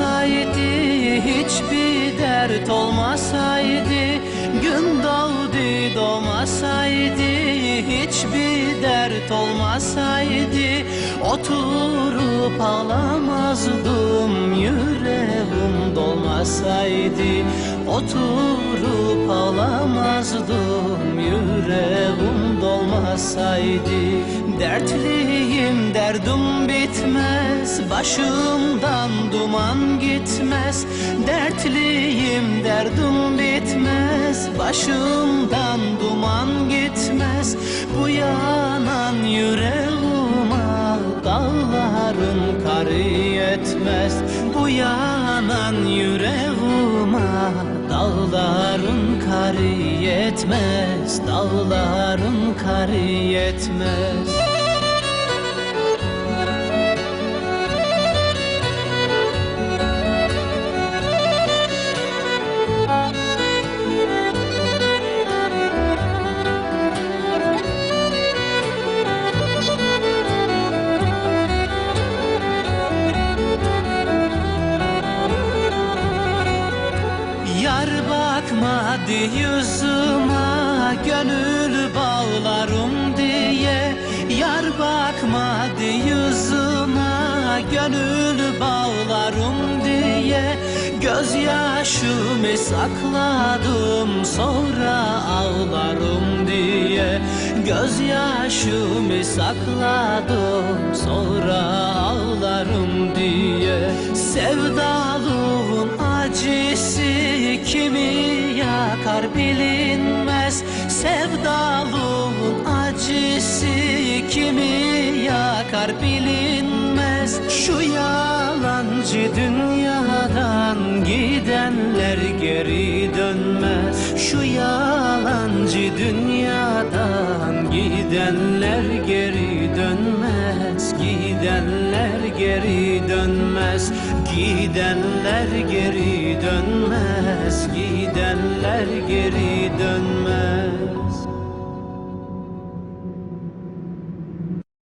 doğmasaydı Hiçbir dert olmasaydı Gün doğdu doğmasaydı Hiçbir dert olmasaydı Oturup ağlamazdım Yüreğim dolmasaydı Oturup ağlamazdım Yüreğim dolmasaydı Dertliyim derdim bitmez Başımdan duman gitmez. Dertliyim derdim bitmez Başımdan duman gitmez. Bu yanan yüreğime Karı yetmez. Bu yanan yüreğime Dağların karı yetmez Dağların karı yetmez bakmadı yüzüme Gönül bağlarım diye Yar bakmadı yüzüme Gönül bağlarım diye. Gözyaşımı sakladım Sonra ağlarım diye. Gözyaşımı sakladım Sonra ağlarım diye. Sevdalığın acısı kimi yakar bilinmez. Sevdalığın acısı kimi yakar bilinmez. Şu yalancı dünyadan gidenler geri dönmez. Şu yalancı dünyadan gidenler geri dönmez Gidenler geri dönmez Gidenler geri dönmez Gidenler geri dönmez